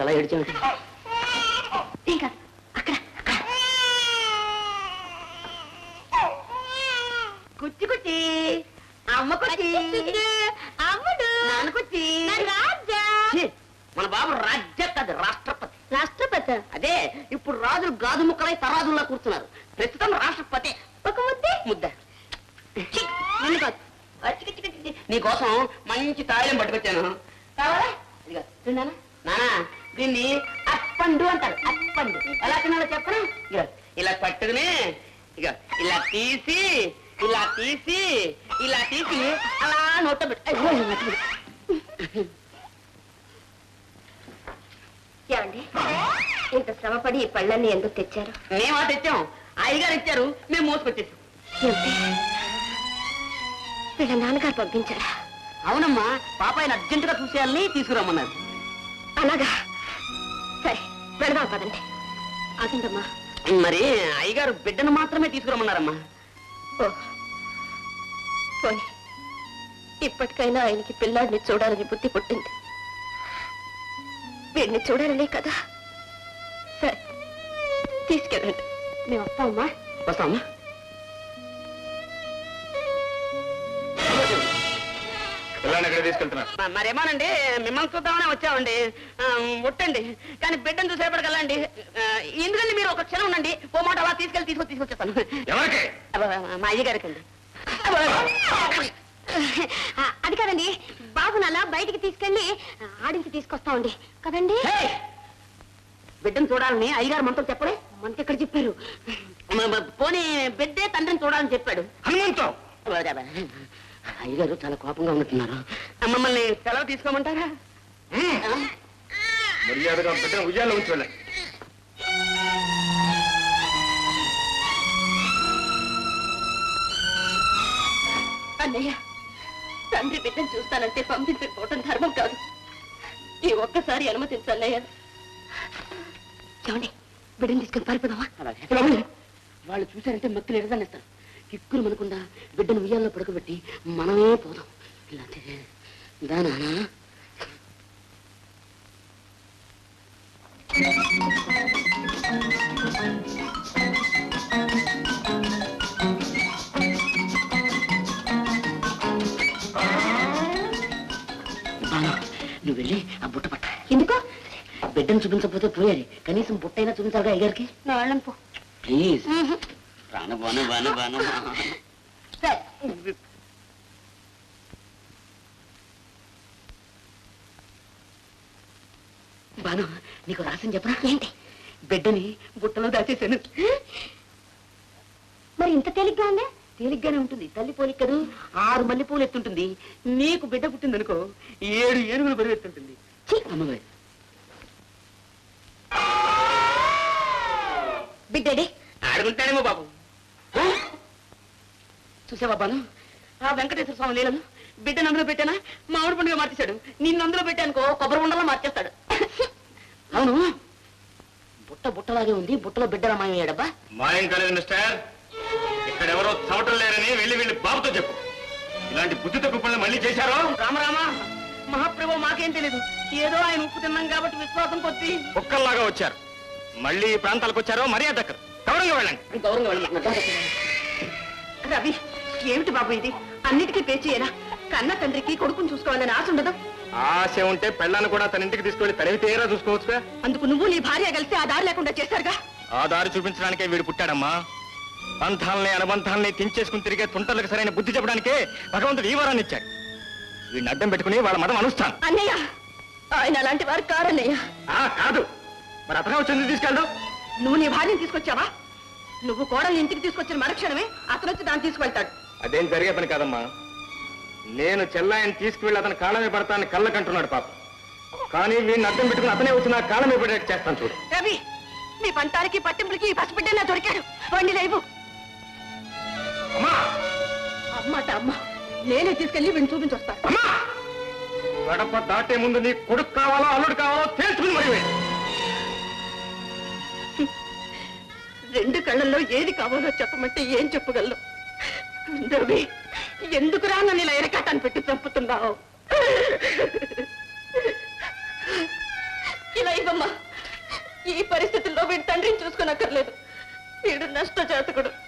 ఏమిటి అలా ఏడ్చేమిటి ఇంకా అక్కడ కుచ్చి కుచ్చి. అమ్మ కుచ్చి. అమ్ముడు. నాన్న కుచ్చి. రాజా. ఛీ, మన బాబు రాజ్య కాదు రాష్ట్రపతి. రాష్ట్రపతి. అదే ఇప్పుడు రాజులు గాజు ముక్కలై తరాజుల్లా కూర్చున్నారు. ప్రస్తుతం రాష్ట్రపతి. ఒక ముద్దే. ముద్ద. ఛీ, నిన్ను కాదు. అచ్చి, కిచ్చి, కిచ్చి, కిచ్చి. నీకోసం మంచి తాళం పట్టుకొచ్చాను. అప్పండు అంటారు. అప్పండు. ఎలా తినాలో ఇదిగో ఇలా పట్టుకుని ఇక ఇలా తీసి ఇలా తీసి ఇలా తీసి అలా నోట. ఏమండి? ఇంత శ్రమపడి ఈ పళ్ళన్ని ఎందుకు తెచ్చారు? మేమా తెచ్చాం. అయ్యగారు ఇచ్చారు. మేము మోసుకొచ్చేసాం. వీళ్ళ నాన్నగారు పంపించారా? అవునమ్మా పాప ఆయన అర్జెంటుగా చూసేయాలని తీసుకురమ్మన్నారు. అలాగా? సరే. వెళదాం పదండి. ఆగిందమ్మా మరి అయ్యగారు బిడ్డను మాత్రమే తీసుకురమ్మన్నారమ్మా. ఓ. పోనీ. ఇప్పటికైనా ఆయనకి పిల్లాడిని చూడాలని బుద్ధి పుట్టింది. వీడిని చూడాలనే కదా. సరే. తీసుకెళ్ళండి. మేము వస్తామమ్మా. వస్తామమ్మా. పిల్లని ఎక్కడ తీసుకెళ్తున్నారు మ- మరేమోనండి మిమ్మల్ని చూద్దామనే వచ్చామండి. ఆ, ఒట్టండి. కానీ బిడ్డను చూసేపటికల్లా అండి ఎందుకండి మీరు ఒక క్షణం ఉండండి. ఓ మాట అలా తీసుకెళ్ళి తీసుకొచ్చి తీసుకొచ్చేస్తాను. ఎవరికి? మా అయ్యగారికి అండి అది కాదండి బాబుని అలా బయటికి తీసుకెళ్ళి ఆడించి తీసుకొస్తామండి. కదండి? బిడ్డను చూడాలని అయ్యగారు మనతో చెప్పలే? మనకి ఎక్కడ చెప్పారు పోనీ బిడ్డే తండ్రిని చూడాలని చెప్పాడు. హనుమంతం! అయ్యగారు చాలా కోపంగా ఉంటున్నారు మమ్మల్ని సెలవు తీసుకోమంటారా? మర్యాదగా బిడ్డను ఉయ్యాలో ఉంచి వెళ్ళండి. అన్నయ్య తండ్రి బిడ్డను చూస్తానంటే పంపించకపోవటం ధర్మం కాదు. ఈ ఒక్కసారి అనుమతించన్నయ్య చూడండి బిడ్డను తీసుకుని పారిపోదామా. వాళ్ళు చూశారంటే మక్కులు ఎడదానిస్తారు కిక్కులు మనకుండా బిడ్డను ఉయ్యాల్లో పడుకోబెట్టి మనమే పోదాం. ఇలా దానా నువ్వు వెళ్ళి ఆ బుట్ట పట్ట. ఎందుకో? బిడ్డను చూపించకపోతే పోయాలి. కనీసం బుట్టైనా చూపించాలిగా అయ్యారికి నా వాళ్ళని పో. ప్లీజ్. బాను బాను బాను సరే బాను నీకు రాసిన చెప్పరా ఏంటి? బిడ్డని బుట్టలో దాచేశాను. మరి ఇంత తేలిగ్గా ఉందే? తేలిగ్గానే ఉంటుంది. తల్లి పోలిక కదూ? ఆరు మల్లెపూలు ఎత్తుంటుంది. నీకు బిడ్డ పుట్టింది అనుకో ఏడు ఏనుగులు బరువు ఎత్తుంటుంది అమ్మగారు. బిడ్డడి? ఆడుకుంటాడేమో బాబు? చూసావా బాను? ఆ వెంకటేశ్వర స్వామి లీలను బిడ్డను? అందులో పెట్టానా మామిడి పండుగ మార్చేశాడు. నిన్ను అందులో పెట్టానుకో కొబ్బరి ఉండలా మార్చేస్తాడు. అవును. బుట్ట బుట్టలాగే ఉంది బుట్టలో బిడ్డలా మాయమయ్యాడబ్బా మాయం కాలేదు మిస్టర్ ఇక్కడ ఎవరో చవటం లేరని వెళ్ళి వెళ్ళి బాబుతో చెప్పు. ఇలాంటి బుద్ధి తక్కువ పనులు మళ్ళీ చేశారో? రామరామా మహాప్రభు మాకేం తెలీదు. ఏదో ఆయన ఉప్పు తిన్నాం కాబట్టి విశ్వాసం కొద్ది. కుక్కల్లాగా వచ్చారు. మళ్ళీ ఈ ప్రాంతాలకు వచ్చారో మర్యాద దక్కరు. గౌరవంగా వెళ్ళండి. గౌరవంగా వెళ్ళమంటున్నా. రవి ఏమిటి బాబు ఇది? అన్నిటికీ పేచేయనా కన్న తండ్రికి కొడుకుని చూసుకోవాలని ఆశ ఉండదు? ఆశ ఉంటే పెళ్ళాన్ని కూడా తన ఇంటికి తీసుకెళ్ళి తనివి తీరా చూసుకోవచ్చుగా? అందుకు నువ్వు నీ భార్య కలిసి ఆ దారి లేకుండా చేశారుగా. ఆ దారి చూపించడానికే వీడు పుట్టాడమ్మా. బంధాలని అనుబంధాలని తెంచేసుకుని తిరిగే తుంటలకు సరైన బుద్ధి చెప్పడానికే భగవంతుడు ఈ వరాన్ని ఇచ్చాడు. వీడిని అడ్డం పెట్టుకుని వాళ్ళ మతం అనుష్ఠానం అన్నయ్య ఆయన అలాంటి వారు కారన్నయ్య. ఆ కాదు. మరి అతనే వచ్చింది తీసుకెళ్ళడు నువ్వు నీ భార్యను తీసుకొచ్చావా? నువ్వు కోడల్ని ఇంటికి తీసుకొచ్చిన మరుక్షణమే అతను వచ్చి దాన్ని తీసుకెళ్తాడు అదేం జరిగే పని కాదమ్మా. నేను చెల్లాయని తీసుకువెళ్ళి అతని కాళ్ళమే పడతానని కళ్ళకంటున్నాడు పాప. కానీ వీడిని అడ్డం పెట్టుకుని అతనే వచ్చి నా కాళ్ళమే పడేట్టు చేస్తాను చూడు. రవి నీ పంటానికి పట్టింపులకి ఈ దొరికాడు. వండి లేవు. అమ్మా! అమ్మాట అమ్మ నేనే తీసుకెళ్ళి వీడిని చూపించొస్తాను అమ్మా! గడప దాటే ముందు నీ కొడుకు కావాలో అల్లుడు కావాలో తేల్చుకుని మరి. రెండు కళ్ళల్లో ఏది కావాలో చెప్పమంటే ఏం చెప్పగలను? ధ్రువి ఎందుకురా నన్ను ఇలా ఎరకాటాన్ని పెట్టి చంపుతున్నావు? ఇలా ఇవ్వమ్మా. ఈ పరిస్థితుల్లో వీడి తండ్రిని చూసుకోనక్కర్లేదు. వీడు నష్టజాతకుడు.